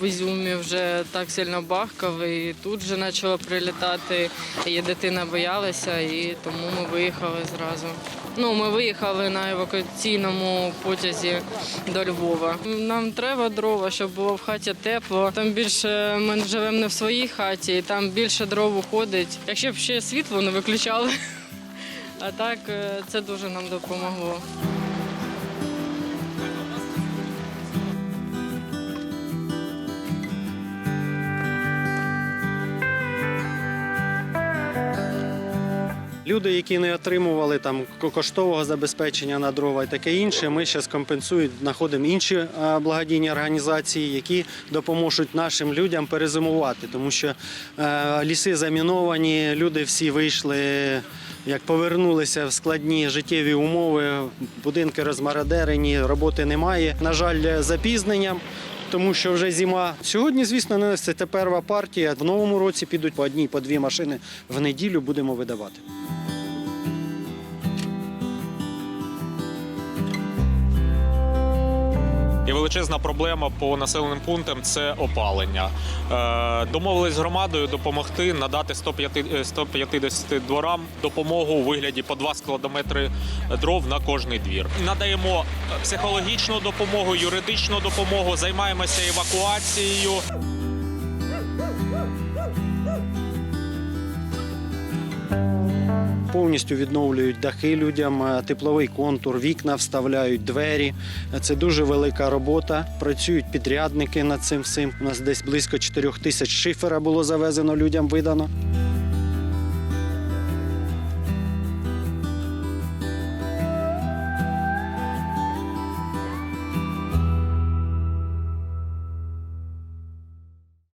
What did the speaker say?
в Ізюмі вже так сильно бахкав, і тут вже почало прилітати. І дитина боялася, і тому ми виїхали зразу. Ну, ми виїхали на евакуаційному потязі до Львова. Нам треба дрова, щоб було в хаті тепло. Там більше ми живемо не в своїй хаті, і там більше дров уходить. Якщо б ще світло не виключали. А так е, це дуже нам допомогло. Люди, які не отримували там коштового забезпечення на дрова і таке інше, ми зараз компенсують, знаходимо інші е, благодійні організації, які допоможуть нашим людям перезимувати, тому що е, ліси заміновані, люди всі вийшли. Як повернулися в складні життєві умови, будинки розмародерені, роботи немає. На жаль, запізненням, тому що вже зима. Сьогодні, звісно, не це перша партія. В новому році підуть по одній, по дві машини в неділю будемо видавати. Величезна проблема по населеним пунктам це опалення. Е, Домовились з громадою допомогти надати 150 е, 150 дворам допомогу у вигляді по 2 складометри дров на кожний двір. Надаємо психологічну допомогу, юридичну допомогу, займаємося евакуацією. Повністю відновлюють дахи людям, е, тепловий контур, вікна вставляють, двері. Це дуже велика робота. Працюють підрядники над цим всім. У нас десь близько 4 тисяч шифера було завезено людям видано.